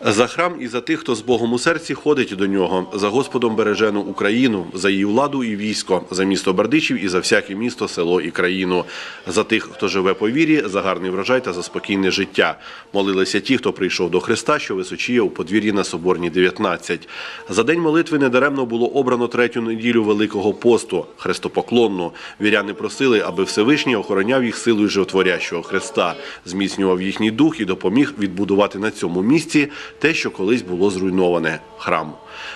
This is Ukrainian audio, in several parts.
За храм і за тих, хто з Богом у серці ходить до нього, за Господом бережену Україну, за її владу і військо, за місто Бердичів і за всяке місто, село і країну, за тих, хто живе по вірі, за гарний врожай та за спокійне життя. Молилися ті, хто прийшов до Христа, що височіє у подвір'ї на Соборній 19. За день молитви недаремно було обрано третю неділю Великого посту – хрестопоклонну. Віряни просили, аби Всевишній охороняв їх силою животворящого Христа, зміцнював їхній дух і допоміг відбудувати на цьому місці те, що колись було зруйноване – храм.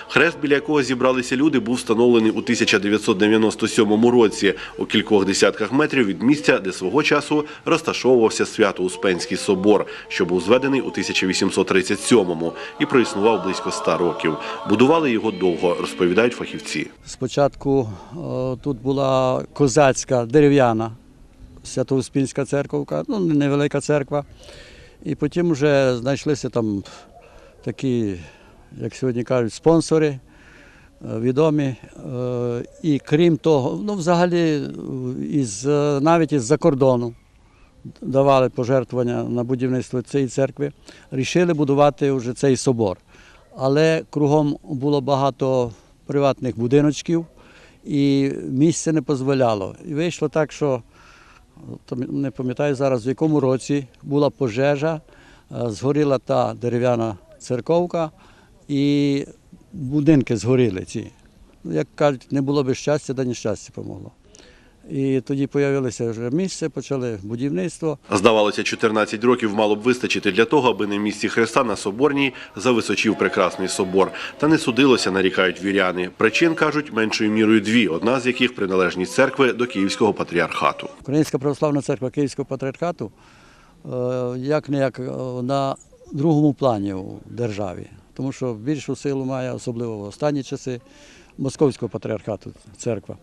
Хрест, біля якого зібралися люди, був встановлений у 1997 році у кількох десятках метрів від місця, де свого часу розташовувався Свято-Успенський собор, що був зведений у 1837-му і проіснував близько 100 років. Будували його довго, розповідають фахівці. Спочатку о, тут була козацька дерев'яна Свято-Успінська церковка, ну невелика церква. І потім вже знайшлися там такі, як сьогодні кажуть, спонсори е, відомі. Е, І крім того, ну взагалі е, із, навіть із-за кордону давали пожертвування на будівництво цієї церкви, рішили будувати вже цей собор. Але кругом було багато приватних будиночків, і місце не дозволяло. І вийшло так, що не пам'ятаю зараз, в якому році була пожежа, згоріла та дерев'яна церковка, і будинки згоріли ці. Як кажуть, не було би щастя, да нещастя помогло. І тоді з'явилося вже місце, почали будівництво. Здавалося, 14 років мало б вистачити для того, аби на місці Христа на Соборній зависочив прекрасний собор. Та не судилося, нарікають віряни. Причин кажуть меншою мірою дві, одна з яких приналежність церкви до Київського патріархату. Українська православна церква Київського патріархату як не як на другому плані у державі, тому що більшу силу має, особливо в останні часи, Московського патріархату церква.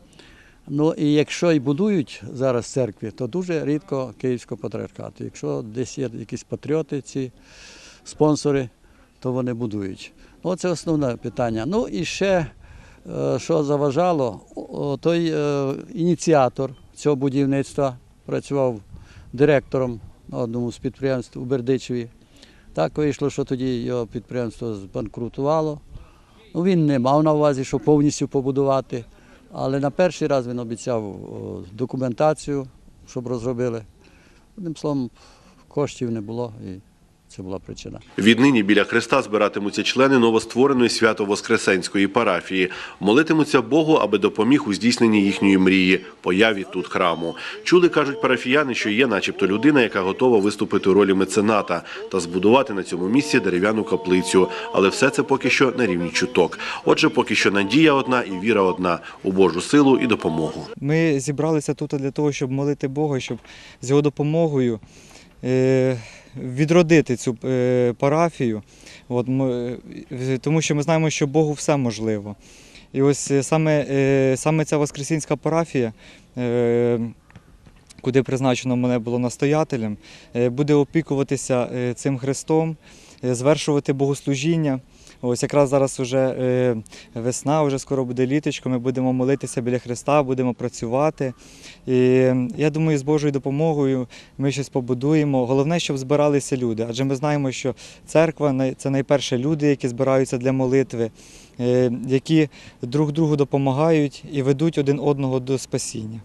Ну і якщо і будують зараз церкві, то дуже рідко Київського патріархату. Якщо десь є якісь патріоти, ці спонсори, то вони будують. Ну, це основне питання. Ну і ще, е, що заважало, той е, ініціатор цього будівництва працював директором на одному з підприємств у Бердичеві. Так вийшло, що тоді його підприємство збанкрутувало. Ну, він не мав на увазі, що повністю побудувати, але на перший раз він обіцяв документацію, щоб розробили. Одним словом, коштів не було і це була причина. Віднині біля Христа збиратимуться члени новоствореної свято-воскресенської парафії. Молитимуться Богу, аби допоміг у здійсненні їхньої мрії появі тут храму. Чули, кажуть парафіяни, що є, начебто, людина, яка готова виступити у ролі мецената та збудувати на цьому місці дерев'яну каплицю. Але все це поки що на рівні чуток. Отже, поки що надія одна і віра одна у Божу силу і допомогу. Ми зібралися тут для того, щоб молити Бога, щоб з його допомогою е, відродити цю е, парафію. От, е, тому що ми знаємо, що Богу все можливо. І ось е, саме, саме ця Воскресінська парафія. Куди призначено мене було настоятелем, буде опікуватися цим Христом, звершувати богослужіння. Ось якраз зараз вже е, весна, вже скоро буде літочко. Ми будемо молитися біля Христа, будемо працювати. І я думаю, з Божою допомогою ми щось побудуємо. Головне, щоб збиралися люди, адже ми знаємо, що церква це найперше люди, які збираються для молитви, е, які друг другу допомагають і ведуть один одного до спасіння.